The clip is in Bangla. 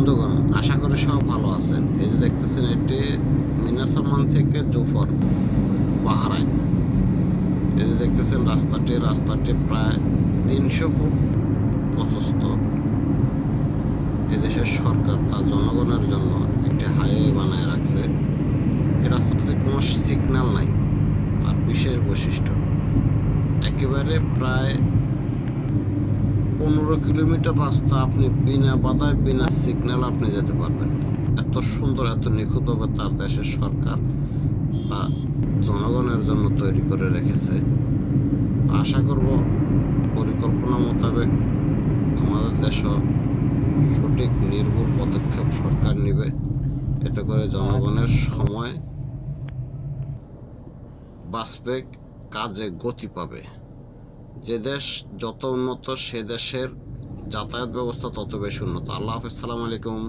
বন্ধুগণ, আশা করি সব ভালো আছেন। এই যে দেখতেছেন এটি মিনাসামান থেকে জোফর বাহারাইন। এই যে দেখতেছেন রাস্তাটি রাস্তাটি প্রায় তিনশো ফুট প্রশস্ত। এদেশের সরকার তার জনগণের জন্য একটি হাইওয়ে বানায় রাখছে। এই রাস্তাটাতে কোনো সিগন্যাল নাই, তার বিশেষ বৈশিষ্ট্য। একেবারে প্রায় পনেরো কিলোমিটার রাস্তা আপনি বিনা বাধায়, বিনা সিগন্যাল আপনি যেতে পারবেন। এত সুন্দর, এত নিখুঁতভাবে তার দেশের সরকার তা জনগণের জন্য তৈরি করে রেখেছে। আশা করব পরিকল্পনা মোতাবেক আমাদের দেশও সঠিক, নির্ভুল পদক্ষেপ সরকার নেবে। এতে করে জনগণের সময় বাঁচবে, কাজে গতি পাবে। যে দেশ যত উন্নত, সে দেশের যাতায়াত ব্যবস্থা তত বেশি উন্নত। আল্লাহ হাফিজ, সালাম আলাইকুম।